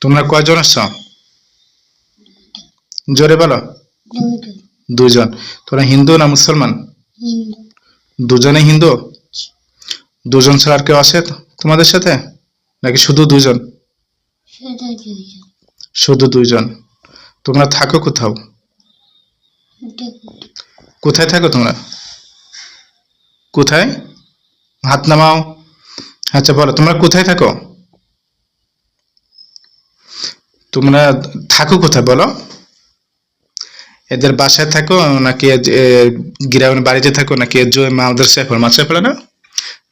তোমরা কয়জন আসছো জোরে বলো। দুজন। তোমরা হিন্দু না মুসলমান? দুজনে হিন্দু? দুজন ছাড়া আর কেউ আছে তোমাদের সাথে? নাকি শুধু দুজন? শুধু দুজন। তোমরা থাকো কোথাও? কোথায় থাকো তোমরা? কোথায়? হাত নামাও। আচ্ছা বলো, তোমরা কোথায় থাকো? তোমরা থাকো কোথায় বলো? এদের বাসায় থাকো নাকি গ্রামের বাড়িতে থাকো নাকি এর যে মাদ্রাসায় পড়ো? মাদ্রাসায় পড়ে না?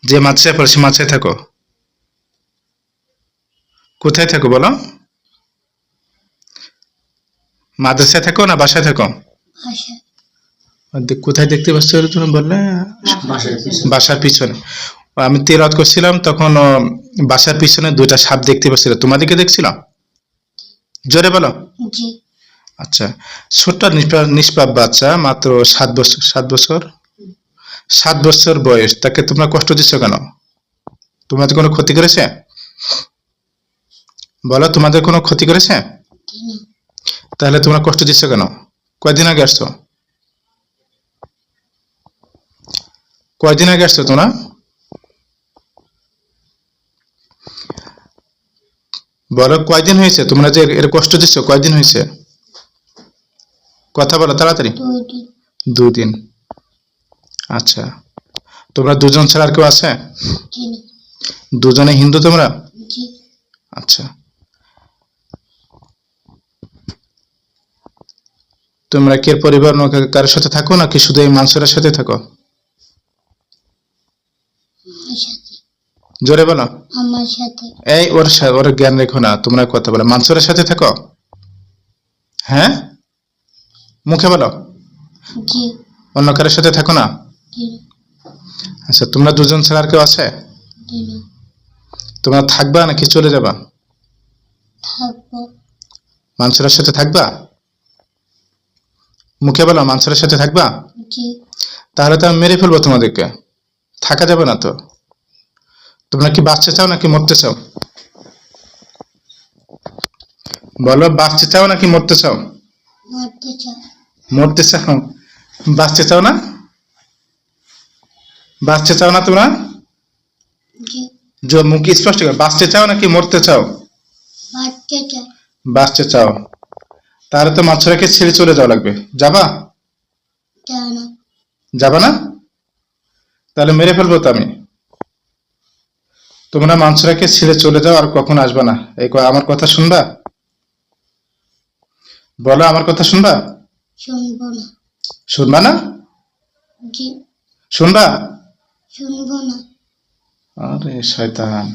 যে মাদ্রাসায় পড়ে সে মাদ্রাসায় থাকো। কোথায় থাকো বলো? মাদ্রাসায় থাকো না বাসায় থাকো? কোথায় দেখতে পাচ্ছ তুমি বললে? বাসার পিছনে। আমি তেলাওয়াত করছিলাম তখন বাসার পিছনে দুইটা সাপ দেখতে পাচ্ছিল। তোমাদেরকে দেখছিলাম? জোরে বলো। জি। আচ্ছা ছোট্ট নিষ্পা- নিষ্পাপ বাচ্চা মাত্র সাত বছর সাত বছর? সাত বছর বয়স তাকে তোমরা কষ্ট দিচ্ছ কেন? তোমাদের কোনো ক্ষতি করেছে? বলো তোমাদের কোনো ক্ষতি করেছে? তাহলে তোমরা কষ্ট দিচ্ছ কেন? কয়দিন আগে আসছো? কয়দিন আগে আসছো তোমরা? বলো, কয়দিন হয়েছে? তোমরা যে এর কষ্ট দিচ্ছ, কয়দিন হয়েছে? কথা বলো তাড়াতাড়ি। দুদিন। আচ্ছা। তোমরা দুজন ছাড়া আর কেউ আছে? দুজনে হিন্দু তোমরা? আচ্ছা। তোমরা কি পরিবার কারোর সাথে থাকো নাকি শুধু এই মানুষের সাথে থাকো আমার সাথে জোরে বলো। আমার সাথে। এই ওর ওর জ্ঞান রেখো না তোমরা কথা বলো মানুষের সাথে থাকো। হ্যাঁ? মুখে বলো। জি। অন্য কারোর সাথে থাকো না? আচ্ছা তোমরা দুজন ছাড়া আর কেউ আছে? তোমরা থাকবা নাকি চলে যাবা? থাকব। মানুষের সাথে থাকবা? মুখে বলো মানসুরের সাথে থাকবা? জি। তাহলে তো আমি মেরে ফেলব তোমাদেরকে। থাকা যাবে না তো। তোমরা কি বাঁচতে চাও নাকি মরতে চাও? বলো বাঁচতে চাও নাকি মরতে চাও? মরতে চাও। বাঁচতে চাও না? বাঁচতে চাও না তোমরা? যে মুখ স্পষ্ট করে। বাঁচতে চাও নাকি মরতে চাও? বাঁচতে চাও। তাহলে তো মাছরাকে ছেড়ে চলে যাওয়া লাগবে। যাবা? যাবা না? তাহলে মেরে ফেলব তো আমি। তোমরা মাংসরাকে ছেড়ে চলে যাও আর কখন আসবে না। এই ক- আমার কথা শুনবা? বলো আমার কথা শুনবা? শুনবা না। শুনবা আরে শয়তান।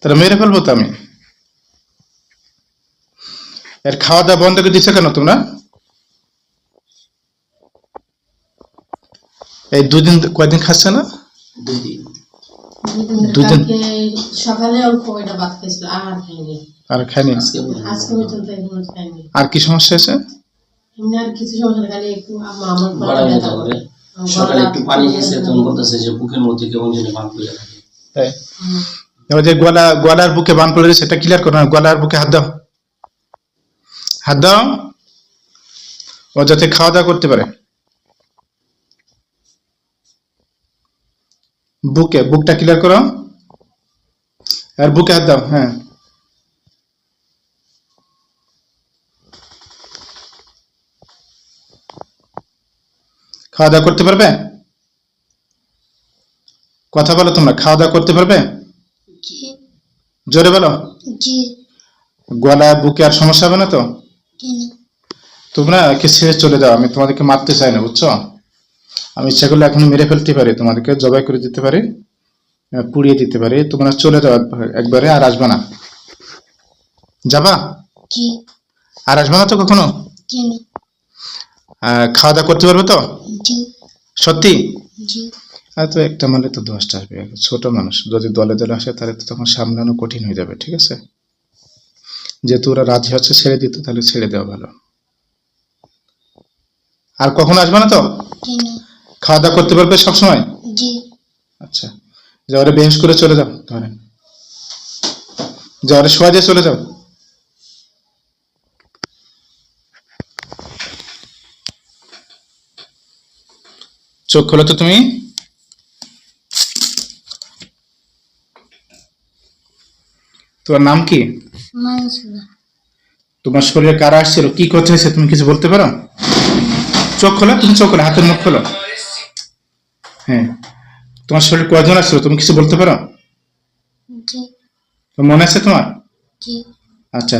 তাহলে মেরে ফেলব তো আমি। এর খাওয়া দাওয়া বন্ধ করে দিচ্ছ কেন তোমরা? এই দুদিন কয়দিন খাচ্ছে না? দুদিন। সকালে অল্প ভাত আর খাইনি। আর খাইনি? আজকে পর্যন্ত এখনও খাইনি। আর কি সমস্যা আছে এমনি আর কিছু সমস্যা খালি একটু আমার গলা গলার ব্যথা করে। করে। সকালে একটু পানি খেয়েছে তখন বলতেছে যে বুকের মধ্যে কেমন যেন ভাঙ করে তাই? এবার যে গলা গলার বুকে বান পড়ে সেটা ক্লিয়ার করো না গলার বুকে হাত দাও। হাত দাও। ও যাতে খাওয়া দাওয়া করতে পারে। বুকে বুকটা ক্লিয়ার করো। আর বুকে হাত দাও হ্যাঁ। খাওয়া দাওয়া করতে পারবে? কথা বলো তোমরা খাওয়া দাওয়া করতে পারবে? জোরে বলো। গলা বুকে আর সমস্যা হবে না তো? তোমরা একে ছেড়ে চলে যাও আমি তোমাদেরকে মারতে চাই না বুঝছ? আমি ইচ্ছা করলে এখন মেরে ফেলতে পারি তোমাদেরকে জবাই করে দিতে পারি পুড়িয়ে দিতে পারি তোমরা চলে যাও একবারে আর আসবে না। যাবা? জি আর আসবে না তো কখনো? খাওয়া দাওয়া করতে পারবে তো? সত্যি? আর তো একটা মানে তো দশটা আসবে ছোট মানুষ যদি দলে দলে আসে তাহলে তো তখন সামলানো কঠিন হয়ে যাবে ঠিক আছে? যেহেতু ওরা রাজি হচ্ছে ছেড়ে দিতে তাহলে ছেড়ে দেওয়া ভালো। আর কখন আসবে না তো? খাওয়া দাওয়া করতে পারবে সবসময়? জি। আচ্ছা যাওয়ারে বেঞ্চ করে চলে যাও তাহলে। যাওয়ারে শোয়া দিয়ে চলে যাও। চোখ খোলো তো তুমি। তোমার নাম কি? তোমার শরীরে কারা আসছিল? কি করতে হয়েছে? তুমি কিছু বলতে পারো? চোখ খোলো তুমি চোখ খোলো হাতের মুখ খোলো। হ্যাঁ তোমার শরীর কয়জন আসছিল তুমি কিছু বলতে পারো? মনে আছে তোমার? আচ্ছা।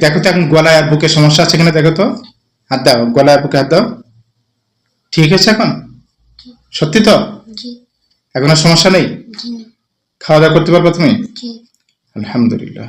দেখো তো এখন গলায় আর বুকে সমস্যা আছে কিনা দেখো তো। হাত দাও গলায় আর বুকে হাত দাও। ঠিক আছে এখন? সত্যি তো? এখন আর সমস্যা নেই? খাওয়া দাওয়া করতে পারবে তুমি? আলহামদুলিল্লাহ।